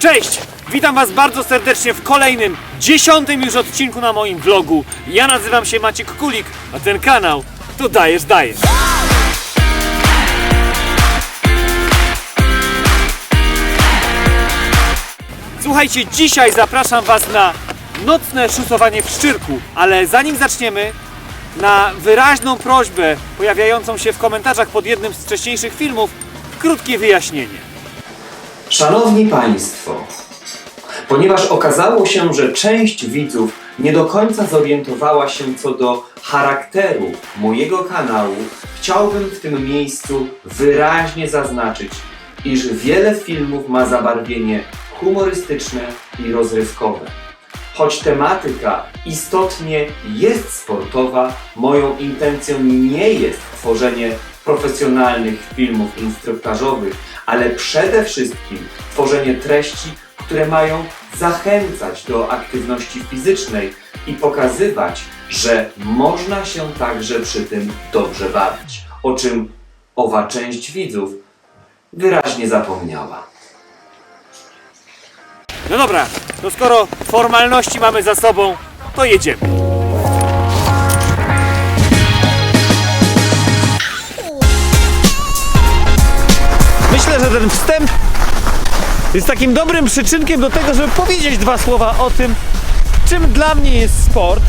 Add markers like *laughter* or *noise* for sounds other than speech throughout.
Cześć! Witam Was bardzo serdecznie w kolejnym, dziesiątym już odcinku na moim vlogu. Ja nazywam się Maciek Kulik, a ten kanał to Dajesz Dajesz. Słuchajcie, dzisiaj zapraszam Was na nocne szusowanie w Szczyrku, ale zanim zaczniemy, na wyraźną prośbę pojawiającą się w komentarzach pod jednym z wcześniejszych filmów, krótkie wyjaśnienie. Szanowni Państwo, ponieważ okazało się, że część widzów nie do końca zorientowała się co do charakteru mojego kanału, chciałbym w tym miejscu wyraźnie zaznaczyć, iż wiele filmów ma zabarwienie humorystyczne i rozrywkowe. Choć tematyka istotnie jest sportowa, moją intencją nie jest tworzenie profesjonalnych filmów instruktażowych, ale przede wszystkim tworzenie treści, które mają zachęcać do aktywności fizycznej i pokazywać, że można się także przy tym dobrze bawić, o czym owa część widzów wyraźnie zapomniała. No dobra, to skoro formalności mamy za sobą, to jedziemy. Że ten wstęp jest takim dobrym przyczynkiem do tego, żeby powiedzieć dwa słowa o tym, czym dla mnie jest sport.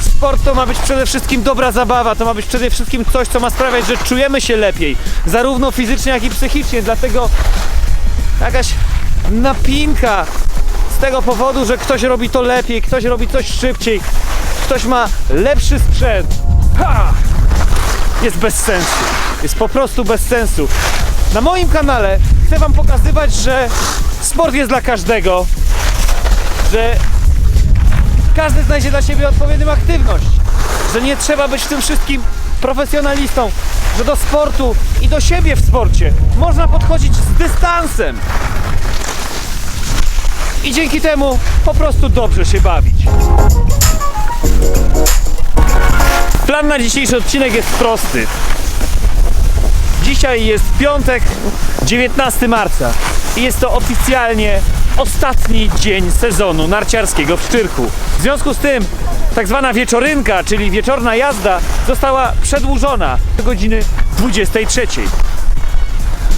Sport to ma być przede wszystkim dobra zabawa, to ma być przede wszystkim coś, co ma sprawiać, że czujemy się lepiej, zarówno fizycznie, jak i psychicznie. Dlatego jakaś napinka z tego powodu, że ktoś robi to lepiej, ktoś robi coś szybciej, ktoś ma lepszy sprzęt. Ha! Jest bez sensu. Jest po prostu bez sensu. Na moim kanale chcę Wam pokazywać, że sport jest dla każdego, że każdy znajdzie dla siebie odpowiednią aktywność, że nie trzeba być w tym wszystkim profesjonalistą, że do sportu i do siebie w sporcie można podchodzić z dystansem i dzięki temu po prostu dobrze się bawić. Plan na dzisiejszy odcinek jest prosty. Dzisiaj jest piątek, 19 marca i jest to oficjalnie ostatni dzień sezonu narciarskiego w Szczyrku. W związku z tym tak zwana wieczorynka, czyli wieczorna jazda została przedłużona do godziny 23.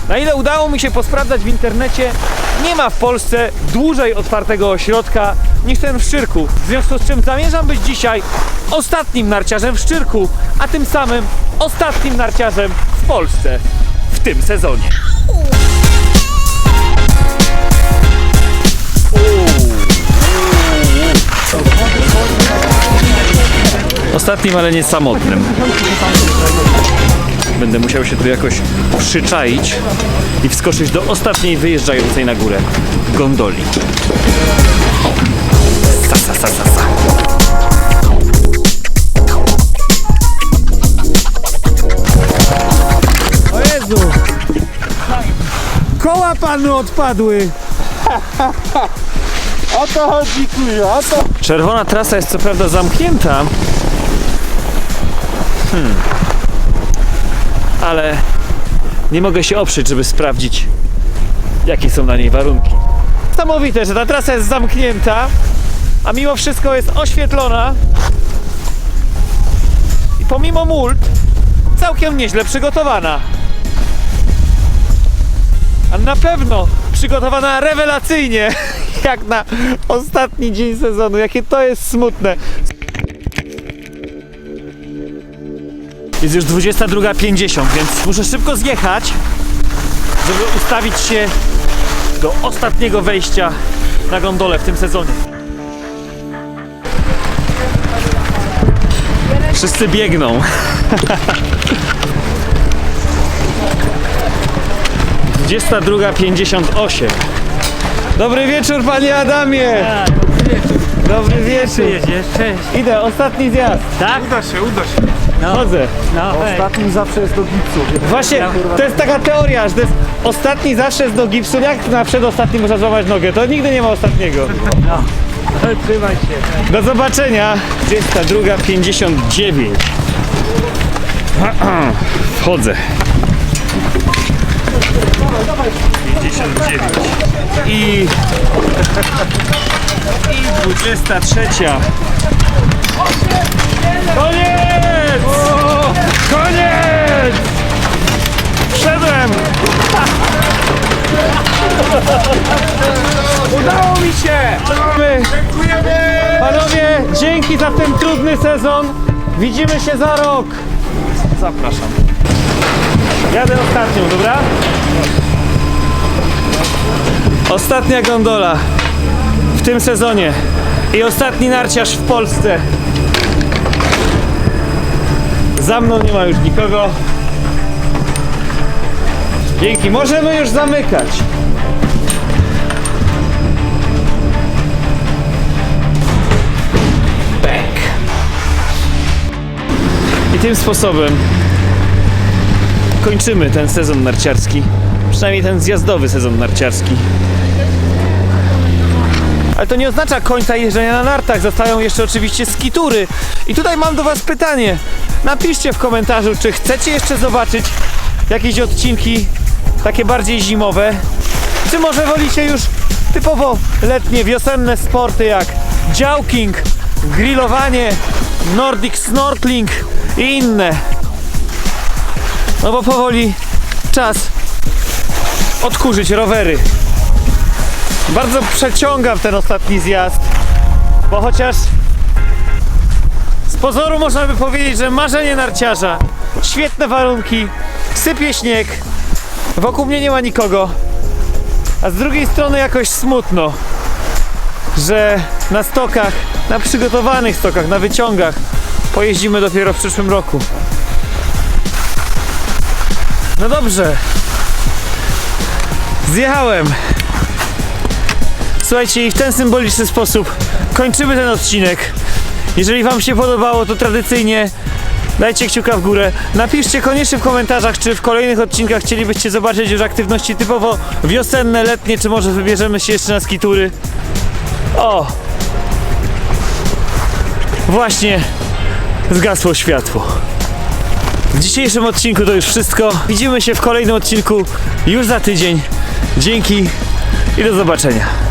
Na ile udało mi się posprawdzać w internecie, nie ma w Polsce dłużej otwartego ośrodka niż ten w Szczyrku. W związku z czym zamierzam być dzisiaj ostatnim narciarzem w Szczyrku, a tym samym ostatnim narciarzem w Polsce w tym sezonie. Ostatnim, ale nie samotnym. Będę musiał się tu jakoś przyczaić i wskoczyć do ostatniej wyjeżdżającej na górę gondoli. Koła panu odpadły! *laughs* o to chodzi, kujo, o to... Czerwona trasa jest co prawda zamknięta. Hmm. Ale nie mogę się oprzeć, żeby sprawdzić, jakie są na niej warunki. Niesamowite, że ta trasa jest zamknięta, a mimo wszystko jest oświetlona. I pomimo mult, całkiem nieźle przygotowana. A na pewno przygotowana rewelacyjnie, *laughs* jak na ostatni dzień sezonu. Jakie to jest smutne. Jest już 22.50, więc muszę szybko zjechać, żeby ustawić się do ostatniego wejścia na gondolę w tym sezonie. Wszyscy biegną. *laughs* Dwudziesta druga pięćdziesiąt osiem. Dobry wieczór, panie Adamie! Dobry wieczór! Cześć! Idę, ostatni zjazd. Tak? Uda się, uda się. Chodzę. No, Ostatnim zawsze jest do gipsu. Właśnie, to jest taka teoria, że to jest ostatni zawsze jest do gipsu. Jak na przedostatnim można złamać nogę? To nigdy nie ma ostatniego. *laughs* Trzymaj się. Do zobaczenia. 22.59. *clears throat* Wchodzę. 59 i *laughs* i 23 Koniec! Koniec! Wszedłem! *laughs* Udało mi się! Panowie, dzięki za ten trudny sezon. Widzimy się za rok. Zapraszam. Jadę ostatnią, dobra? Ostatnia gondola w tym sezonie i ostatni narciarz w Polsce. Za mną nie ma już nikogo. Dzięki, możemy już zamykać. Bang. I tym sposobem kończymy ten sezon narciarski. Przynajmniej ten zjazdowy sezon narciarski. Ale to nie oznacza końca jeżdżenia na nartach. Zostają jeszcze oczywiście skitury. I tutaj mam do Was pytanie. Napiszcie w komentarzu, czy chcecie jeszcze zobaczyć jakieś odcinki takie bardziej zimowe, czy może wolicie już typowo letnie, wiosenne sporty jak jogging, grillowanie, nordic snorkeling i inne. No bo powoli czas odkurzyć rowery. Bardzo przeciągam ten ostatni zjazd, bo chociaż z pozoru można by powiedzieć, że marzenie narciarza, świetne warunki, sypie śnieg, wokół mnie nie ma nikogo, a z drugiej strony jakoś smutno, że na stokach, na przygotowanych stokach, na wyciągach pojeździmy dopiero w przyszłym roku. No dobrze. Zjechałem. Słuchajcie, i w ten symboliczny sposób kończymy ten odcinek. Jeżeli Wam się podobało, to tradycyjnie dajcie kciuka w górę. Napiszcie koniecznie w komentarzach, czy w kolejnych odcinkach chcielibyście zobaczyć już aktywności typowo wiosenne, letnie, czy może wybierzemy się jeszcze na skitury. O! Właśnie zgasło światło. W dzisiejszym odcinku to już wszystko. Widzimy się w kolejnym odcinku już za tydzień. Dzięki i do zobaczenia.